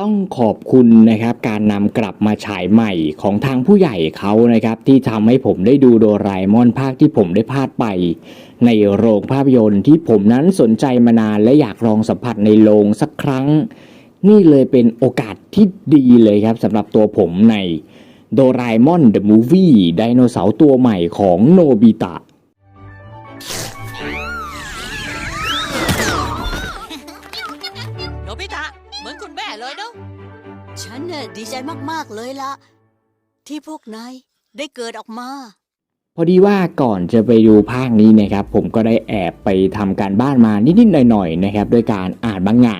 ต้องขอบคุณนะครับการนำกลับมาฉายใหม่ของทางผู้ใหญ่เขานะครับ ที่ทำให้ผมได้ดูโดราเอมอนภาคที่ผมได้พลาดไป ในโรงภาพยนตร์ที่ผมนั้นสนใจมานานและอยากลองสัมผัสในโรงสักครั้ง นี่เลยเป็นโอกาสที่ดีเลยครับสำหรับตัวผมในโดราเอมอนเดอะมูฟวี่ไดโนเสาร์ตัวใหม่ของโนบิตะ ดีใจมากๆเลยละ ที่พวกนายได้เกิดออกมา พอดีว่าก่อนจะไปดูภาคนี้นะครับ ผมก็ได้แอบไปทำการบ้านมานิดๆหน่อยๆนะครับด้วยการอ่านมังงะ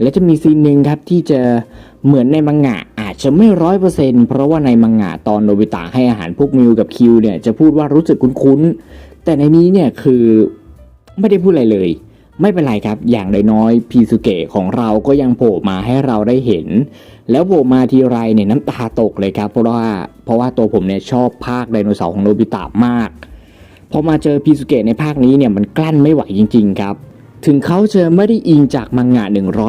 และจะมีซีนหนึ่งครับที่จะเหมือนในมังงะอาจจะไม่ร้อยเปอร์เซ็นต์เพราะว่าในมังงะตอนโนบิตะให้อาหารพวกมิวกับคิวเนี่ยจะพูดว่ารู้สึกคุ้นๆ แต่ในนี้เนี่ยคือไม่ได้พูดอะไรเลย ไม่เป็นไรครับ อย่างน้อยๆพีสุเกะของเราก็ยังโผล่มาให้เราได้เห็น แล้วโผล่มาทีไรเนี่ยน้ำตาตกเลยครับ เพราะว่าเพราะว่าตัวผมเนี่ยชอบภาคไดโนเสาร์ของโนบิตะมาก พอมาเจอพีสุเกะในภาคนี้เนี่ยมันกลั้นไม่ไหวจริง ๆ ครับ ถึงเขาจะไม่ได้อิงจากมังงะ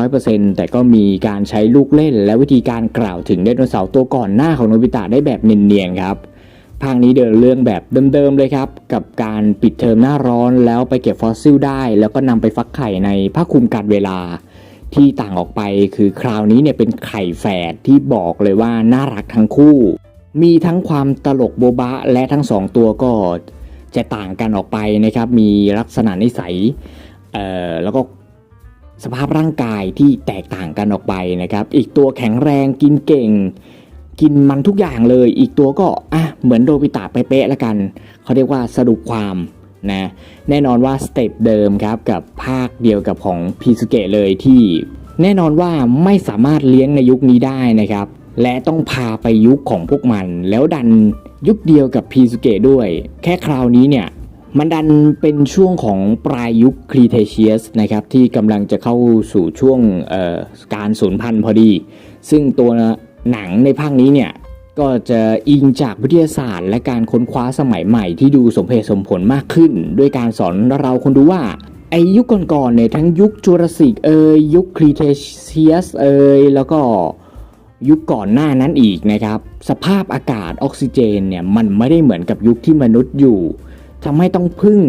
100%แต่ก็มีการใช้ลูกเล่น และวิธีการกล่าวถึงไดโนเสาร์ตัวก่อนหน้าของโนบิตะได้แบบเนียนๆครับภาคนี้เดินเรื่องแบบเดิมๆเลยครับ กับการปิดเทอมหน้าร้อนแล้วไปเก็บฟอสซิลได้ แล้วก็นำไปฟักไข่ในผ้าคลุมการเวลา ที่ต่างออกไปคือคราวนี้เนี่ยเป็นไข่แฝดที่บอกเลยว่าน่ารักทั้งคู่ มีทั้งความตลกโบบะและทั้งสองตัวก็จะต่างกันออกไปนะครับ มีลักษณะนิสัยเอ่อแล้วก็สภาพร่างกายที่แตกต่างกันออกไปนะครับ อีกตัวแข็งแรงกินเก่ง กินมันทุกอย่างเลย อีกตัวก็อะเหมือนโดบิตะเป๊ะๆละกัน เขาเรียกว่าสรุปความ นะแน่นอนว่าสเต็ปเดิมครับกับภาคเดียวกับของพีสุเกะเลยที่แน่นอนว่าไม่สามารถเลี้ยงในยุคนี้ได้นะครับ และต้องพาไปยุคของพวกมัน แล้วดันยุคเดียวกับพีสุเกะด้วย แค่คราวนี้เนี่ยมันดันเป็นช่วงของปลายยุคครีเทเชียสนะครับที่กำลังจะเข้าสู่ช่วงการสูญพันธุ์พอดี ซึ่งตัวหนังในภาคนี้เนี่ย ก็จะอิงจากวิทยาศาสตร์ และการค้นคว้าสมัยใหม่ที่ดูสมเหตุสมผลมากขึ้น ด้วยการสอนเราคนดูว่าไอยุคก่อนๆเนี่ยทั้งยุคจูราสสิกเอยยุคครีเทเชียสเอยแล้วก็ยุคก่อนหน้านั้นอีกนะครับ สภาพอากาศออกซิเจนเนี่ยมันไม่ได้เหมือนกับยุคที่มนุษย์อยู่ทำให้ต้องพึ่ง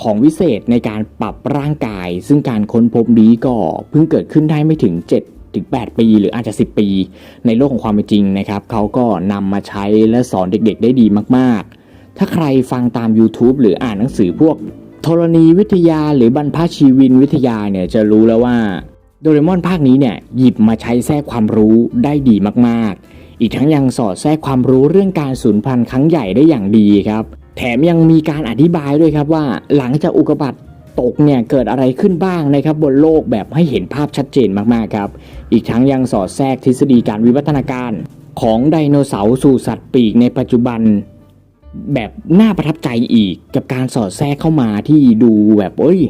ของวิเศษในการปรับร่างกาย ซึ่งการค้นพบนี้ก็เพิ่งเกิดขึ้นได้ไม่ถึง7 ถึง 8 ปี หรืออาจจะ 10 ปี ในโลกของความเป็นจริงนะครับเขาก็นำมาใช้และสอนเด็กๆ ได้ดีมากๆ ถ้าใครฟังตาม YouTube หรืออ่านหนังสือพวกธรณีวิทยาหรือบรรพชีวินวิทยาเนี่ยจะรู้แล้วว่าโดเรมอนภาคนี้เนี่ยหยิบมาใช้แทรกความรู้ได้ดีมากๆ อีกทั้งยังสอดแทรกความรู้เรื่องการสูญพันธุ์ครั้งใหญ่ได้อย่างดีครับ แถมยังมีการอธิบายด้วยครับว่า หลังจากอุกกาบาต ตกเนี่ยเกิดอะไรขึ้นบ้างนะครับบนโลกแบบให้เห็นภาพชัดเจนมากๆครับ อีกทั้งยังสอดแทรกทฤษฎีการวิวัฒนาการ ของไดโนเสาร์สู่สัตว์ปีกในปัจจุบัน แบบน่าประทับใจอีกกับการสอดแทรกเข้ามาที่ดูแบบเอ้ย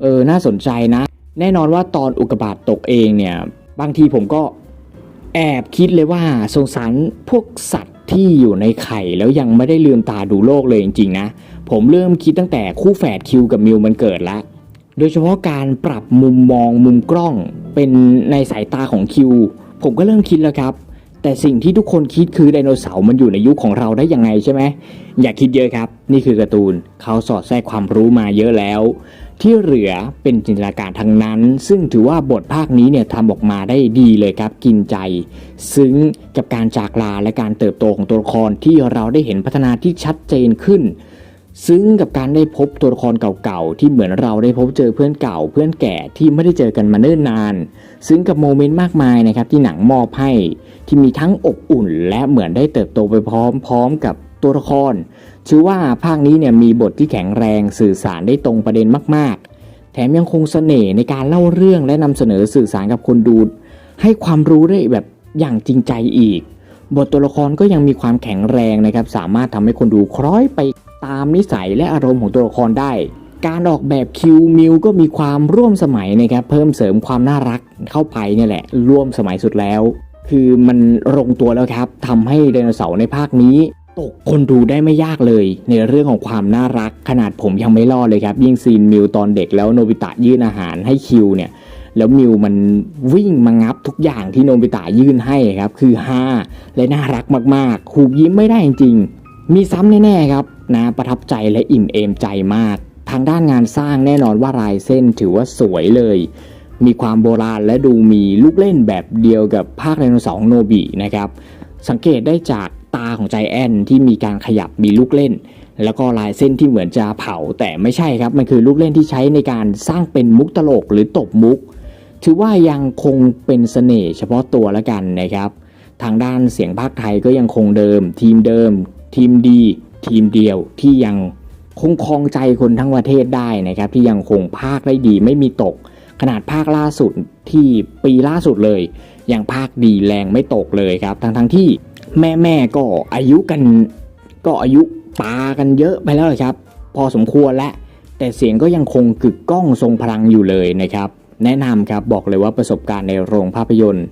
เออน่าสนใจนะ แน่นอนว่าตอนอุกกาบาตตกเองเนี่ยบางทีผมก็แอบคิดเลยว่าสงสารพวกสัตว์ที่อยู่ในไข่แล้วยังไม่ได้ลืมตาดูโลกเลยจริงๆนะ ผมเริ่มคิดตั้งแต่คู่แฝดคิวกับมิวมันเกิดละโดยเฉพาะการปรับมุมมองมุมกล้อง เป็นในสายตาของคิว ผมก็เริ่มคิดแล้วครับ แต่สิ่งที่ทุกคนคิดคือไดโนเสาร์มันอยู่ในยุคของเราได้ยังไงใช่ไหมอย่าคิดเยอะครับ นี่คือการ์ตูนเขาสอดแทรกความรู้มาเยอะแล้ว ที่เหลือเป็นจินตนาการทั้งนั้น ซึ่งถือว่าบทภาคนี้เนี่ยทำออกมาได้ดีเลยครับ กินใจ ซึ้งกับการจากลาและการเติบโตของตัวละครที่เราได้เห็นพัฒนาที่ชัดเจนขึ้น ซึ้งกับการได้พบตัวละครเก่าๆ ที่เหมือนเราได้พบเจอเพื่อนเก่า เพื่อนแก่ที่ไม่ได้เจอกันมาเนิ่นนาน ซึ้งกับโมเมนต์มากมายนะครับที่หนังมอบให้ที่มีทั้งอบอุ่น และเหมือนได้เติบโตไปพร้อมๆกับตัวละครถือว่าภาคนี้เนี่ยมีบทที่แข็งแรงสื่อสารได้ตรงประเด็นมากๆ แถมยังคงเสน่ห์ในการเล่าเรื่องและนำเสนอสื่อสารกับคนดู ให้ความรู้ได้แบบอย่างจริงใจอีก บทตัวละครก็ยังมีความแข็งแรงนะครับ สามารถทำให้คนดูคล้อยไป ตามนิสัยและอารมณ์ของตัวละครได้ การออกแบบคิวมิวก็มีความร่วมสมัยนะครับเพิ่มเสริมความน่ารักเข้าไปเนี่ยแหละ ร่วมสมัยสุดแล้ว คือมันลงตัวแล้วครับทำให้ไดโนเสาร์ในภาคนี้ตกคนดูได้ไม่ยากเลย ในเรื่องของความน่ารักขนาดผมยังไม่รอดเลยครับ ยิ่งซีนมิวตอนเด็กแล้วโนบิตะยื่นอาหารให้คิวเนี่ยแล้วมิวมันวิ่งมางับทุกอย่างที่โนบิตะยื่นให้ครับ คือฮาและน่ารักมากๆคูยิ้มไม่ได้จริงๆ มีซ้ำแน่ๆครับ นะประทับใจและอิ่มเอมใจมาก ทางด้านงานสร้างแน่นอนว่าลายเส้นถือว่าสวยเลย มีความโบราณและดูมีลูกเล่นแบบเดียวกับภาคไดโนเสาร์ของโนบินะครับสังเกตได้จากตาของใจแอนที่มีการขยับมีลูกเล่น แล้วก็ลายเส้นที่เหมือนจะเผาแต่ไม่ใช่ครับ มันคือลูกเล่นที่ใช้ในการสร้างเป็นมุกตลกหรือตบมุก ถือว่ายังคงเป็นเสน่ห์เฉพาะตัวละกันนะครับ ทางด้านเสียงภาคไทยก็ยังคงเดิม ทีมเดิม ทีมดี ทีมเดียวที่ยังคงครองใจคนทั้งประเทศได้นะครับ ที่ยังคงภาคได้ดีไม่มีตก ขนาดภาคล่าสุดที่ปีล่าสุดเลยยังภาคดีแรงไม่ตกเลยครับ ทั้งทั้งที่แม่แม่ก็อายุกัน ก็อายุปากันเยอะไปแล้วครับ พอสมควรแล้วแต่เสียงก็ยังคงกึกก้องทรงพลังอยู่เลยนะครับ แนะนำครับบอกเลยว่าประสบการณ์ในโรงภาพยนตร์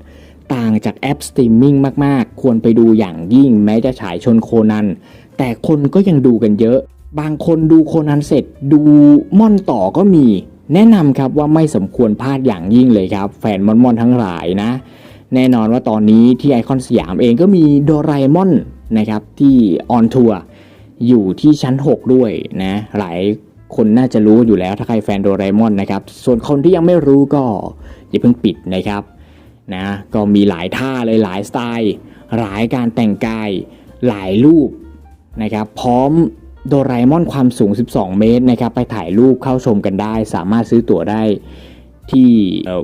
ต่างจากแอปสตรีมมิ่งมาก ๆ ควรไปดูอย่างยิ่งแม้จะฉายชนโคนัน แต่คนก็ยังดูกันเยอะ บางคนดูโคนันเสร็จดูม่อนต่อก็มี แนะนำครับว่าไม่สมควรพลาดอย่างยิ่งเลยครับ แฟนมอนมอนทั้งหลายนะ แน่นอนว่าตอนนี้ที่ไอคอนสยามเองก็มีโดราเอมอนนะครับที่ออนทัวร์อยู่ที่ชั้น 6 ด้วยนะหลายคนน่าจะรู้อยู่แล้วถ้าใครแฟนโดราเอมอนนะครับ ส่วนคนที่ยังไม่รู้ก็อย่าเพิ่งปิดนะครับนะก็มีหลายท่าเลยหลายสไตล์ หลายการแต่งกาย หลายรูป นะครับพร้อมโดราเอมอนความสูง 12 เมตรนะครับไปถ่ายรูปเข้าชมกันได้ สามารถซื้อตั๋วได้ที่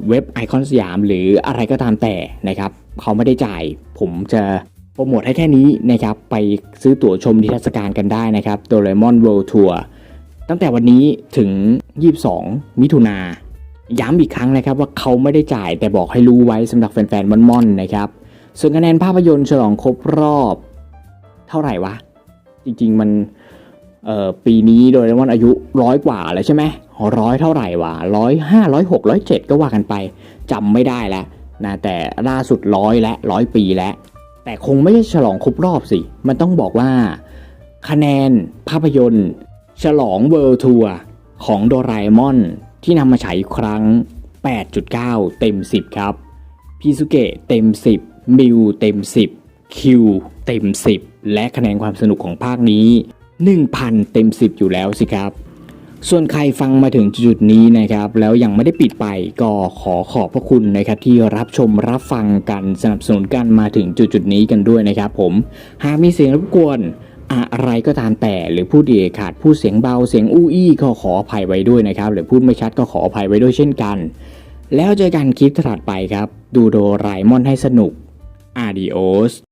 เว็บไอคอนสยามหรืออะไรก็ตามแต่นะครับเขาไม่ได้จ่าย ผมจะโปรโมทให้แค่นี้นะครับไปซื้อตั๋วชมนิทรรศการกันได้นะครับโดเรมอนเวิลด์ทัวร์ตั้งแต่วันนี้ถึง 22 มิถุนาย้ำอีกครั้งนะครับว่าเขาไม่ได้จ่ายแต่บอกให้รู้ไว้สำหรับแฟนๆม่อนๆนะครับ ส่วนคะแนนภาพยนตร์ฉลองครบรอบ เท่าไหร่วะ จริง ๆ มันเอ่อปีนี้โดเรมอนอายุร้อยกว่าแล้วใช่ไหมร้อยเท่าไหร่วะร้อยห้าร้อยหกร้อยเจ็ดก็ว่ากันไปจำไม่ได้แล้วนะแต่ล่าสุดร้อยและร้อยปีแล้วแต่คงไม่ใช่ฉลองครบรอบสิ มันต้องบอกว่า คะแนนภาพยนตร์ ฉลองเวิลด์ทัวร์ของโดราเอมอน ที่นำมาฉายอีกครั้ง 8.9 เต็ม 10 ครับพิซุเกะเต็ม 10 มิวเต็ม 10 คิวเต็ม 10 และคะแนนความสนุกของภาคนี้ 1,000 เต็ม 10 อยู่แล้วสิครับ ส่วนใครฟังมาถึงจุดนี้นะครับ แล้วยังไม่ได้ปิดไปก็ขอขอบพระคุณนะครับที่รับชมรับฟังกันสนับสนุนกันมาถึงจุดๆนี้กันด้วยนะครับผมหากมีเสียงรบกวนอะไรก็ตามแต่หรือพูดเอกขาดพูดเสียงเบาเสียงอู้อี้ก็ขออภัยไว้ด้วยนะครับ หรือพูดไม่ชัดก็ขออภัยไว้ด้วยเช่นกัน แล้วเจอกันคลิปถัดไปครับ ดูโดราเอมอนให้สนุก Adios คือป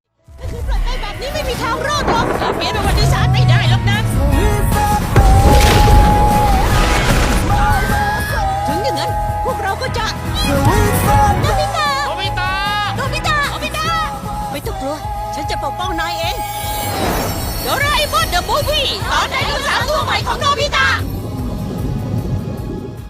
มอนเดอะมูฟวี่ตอนไดโนเสาร์ตัวใหม่ของโนบิตะ